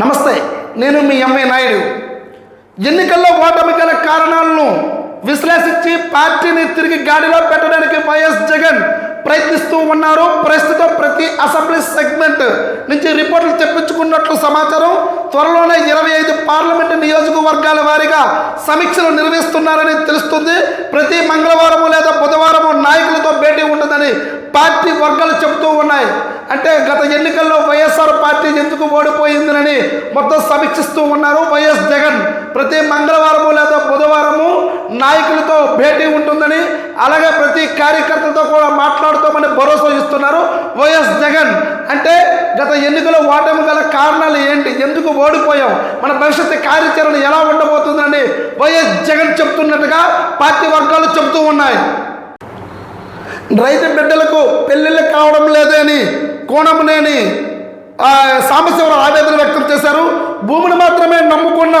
నమస్తే నేను మీ ఎంఏ నాయుడు. ఎన్నికల్లో ఓటమి గల కారణాలను విశ్లేషించి పార్టీని తిరిగి గాడిలో పెట్టడానికి వైఎస్ జగన్ ప్రయత్నిస్తూ ఉన్నారు. ప్రస్తుతం ప్రతి అసెంబ్లీ సెగ్మెంట్ నుంచి రిపోర్టులు తెప్పించుకున్నట్లు సమాచారం. త్వరలోనే ఇరవై ఐదు పార్లమెంటు నియోజకవర్గాల వారీగా సమీక్షలు నిర్వహిస్తున్నారని తెలుస్తుంది. ప్రతి మంగళవారము లేదా బుధవారము నాయకులతో భేటీ ఉండదని పార్టీ వర్గాలు చెబుతూ ఉన్నాయి. అంటే గత ఎన్నికల్లో వైఎస్ఆర్ పార్టీ ఎందుకు ఓడిపోయిందని మొత్తం సమీక్షిస్తూ ఉన్నారు వైఎస్ జగన్. ప్రతి మంగళవారము లేదా బుధవారము నాయకులతో భేటీ ఉంటుందని అలాగే ప్రతి కార్యకర్తలతో కూడా మాట్లాడుతామని భరోసా ఇస్తున్నారు. వైఎస్ జగన్ అంటే గత ఎన్నికలో ఓటమి గల కారణాలు ఏంటి? ఎందుకు ఓడిపోయాం? మన భవిష్యత్తు కార్యాచరణ ఎలా ఉండబోతుందని వైఎస్ జగన్ చెప్తున్నట్టుగా పార్టీ వర్గాలు చెబుతూ ఉన్నాయి. రైతు బిడ్డలకు పెళ్ళిళ్ళు కావడం లేదని కోణమునేని లేని సాంబశివరావు ఆవేదన వ్యక్తం చేశారు. భూమిని మాత్రమే నమ్ముకున్న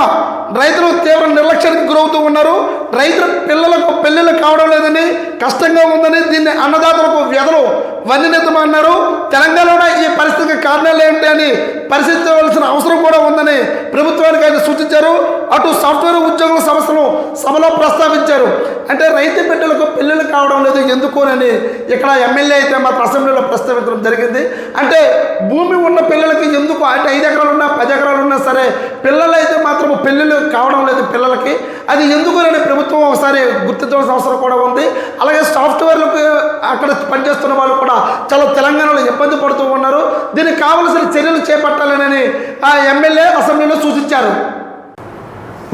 రైతులు తీవ్ర నిర్లక్ష్యానికి గురవుతూ ఉన్నారు. రైతుల పిల్లలకు పెళ్ళిళ్ళు కావడం లేదని కష్టంగా ఉందని దీన్ని అన్నదాతలకు వ్యధలు వందినెత్తమన్నారు తెలంగాణలో ఈ పరిస్థితికి కారణాలు ఏంటి అని పరిశీలించవలసిన అవసరం కూడా ఉందని ప్రభుత్వానికి ఆయన సూచించారు. అటు సాఫ్ట్వేర్ ఉద్యోగుల సమస్యను సభలో ప్రస్తావించారు. అంటే రైతు బిడ్డలకు ఎందుకోనని ఇక్కడ ఎమ్మెల్యే అయితే మాత్రం అసెంబ్లీలో ప్రస్తావించడం జరిగింది. అంటే భూమి ఉన్న పిల్లలకి ఎందుకు అంటే ఐదు ఎకరాలు ఉన్నా పది ఎకరాలు ఉన్నా సరే పిల్లలు అయితే మాత్రం పెళ్ళిళ్ళు కావడం లేదు పిల్లలకి. అది ఎందుకునని ప్రభుత్వం ఒకసారి గుర్తించవలసిన అవసరం కూడా ఉంది. అలాగే సాఫ్ట్వేర్లకు అక్కడ పనిచేస్తున్న వాళ్ళు కూడా చాలా తెలంగాణలో ఇబ్బంది పడుతూ ఉన్నారు. దీనికి కావలసిన చర్యలు చేపట్టాలని ఆ ఎమ్మెల్యే అసెంబ్లీలో సూచించారు.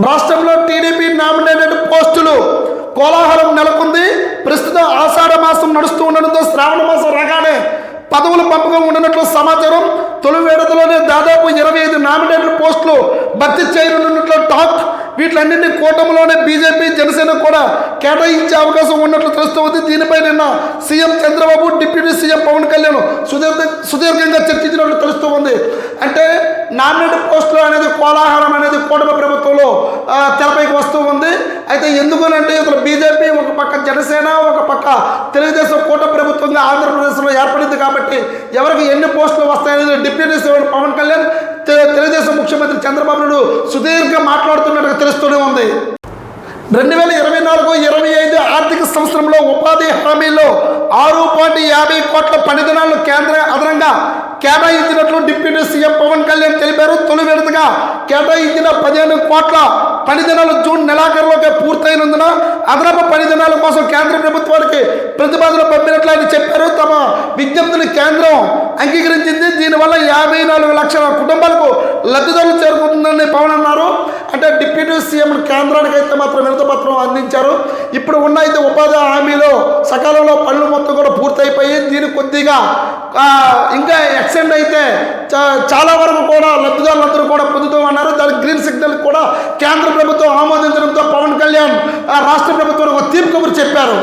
రాష్ట్రంలో కోలాహలం నెలకొంది. ప్రస్తుతం ఆషాఢ మాసం నడుస్తూ ఉండడంతో శ్రావణ మాసం రాగానే పదవులు పంపకం ఉండనట్లు సమాచారం. తొలి విడతలోనే దాదాపు ఇరవై ఐదు నామినేటెడ్ పోస్టులు భర్తీ చేయనున్నట్లు టాక్. వీటిలన్నింటినీ కూటమిలోనే బీజేపీ జనసేన కూడా కేటాయించే అవకాశం ఉన్నట్లు తెలుస్తోంది దీనిపై నిన్న CM Chandrababu deputy CM Pawan Kalyan సుదీర్ఘ సుదీర్ఘంగా చర్చించినట్లు తెలుస్తూ ఉంది. అంటే నామినేటెడ్ పోస్టులు అనేది కోలాహలం అనేది కూటమి ప్రభుత్వంలో తెరపైకి వస్తూ ఉంది. అయితే ఎందుకనంటే పక్క జనసేన ఒక పక్క తెలుగుదేశం కూట ప్రభుత్వంగా ఆంధ్రప్రదేశ్లో ఏర్పడింది కాబట్టి ఎవరికి ఎన్ని పోస్టులు వస్తాయనేది డిప్యూటీ సీఎం పవన్ కళ్యాణ్ తెలుగుదేశం ముఖ్యమంత్రి చంద్రబాబు నాయుడు సుదీర్ఘ మాట్లాడుతున్నట్టుగా తెలుస్తూనే ఉంది. రెండు వేల ఇరవై నాలుగు ఇరవై ఐదు ఆర్థిక సంవత్సరంలో ఉపాధి హామీలో ఆరు పాయింట్ యాభై కోట్ల పనిదినాలు కేంద్ర అదనంగా కేటాయించినట్లు డిప్యూటీ సీఎం పవన్ కళ్యాణ్ తెలిపారు. తొలి కేటాయించిన పదిహేను కోట్ల పని దినాలు జూన్ నెలాఖరులోకి పూర్తయినందున అదనపు పని దినాల కోసం కేంద్ర ప్రభుత్వానికి ప్రతిపాదన పంపినట్లు ఆయన చెప్పారు. తమ విజ్ఞప్తిని కేంద్రం అంగీకరించింది. దీని యాభై నాలుగు లక్షల కుటుంబాలకు లబ్ధిదారులు చేరుకుంటుందని పవన్ అన్నారు అంటే డిప్యూటీ సీఎం కేంద్రానికి అయితే మాత్రం వినతపత్రం అందించారు. ఇప్పుడు ఉన్న అయితే ఉపాధి హామీలో సకాలంలో పనులు మొత్తం కూడా పూర్తయిపోయి దీని కొద్దిగా ఇంకా ఎక్స్టెండ్ అయితే చాలా వరకు కూడా లబ్ధిదారులందరూ కూడా పొందుతామన్నారు. దానికి గ్రీన్ సిగ్నల్ కూడా కేంద్ర ప్రభుత్వం ఆమోదించడంతో పవన్ కళ్యాణ్ రాష్ట్ర ప్రభుత్వానికి ఒక తీర్పు కబురు చెప్పారు.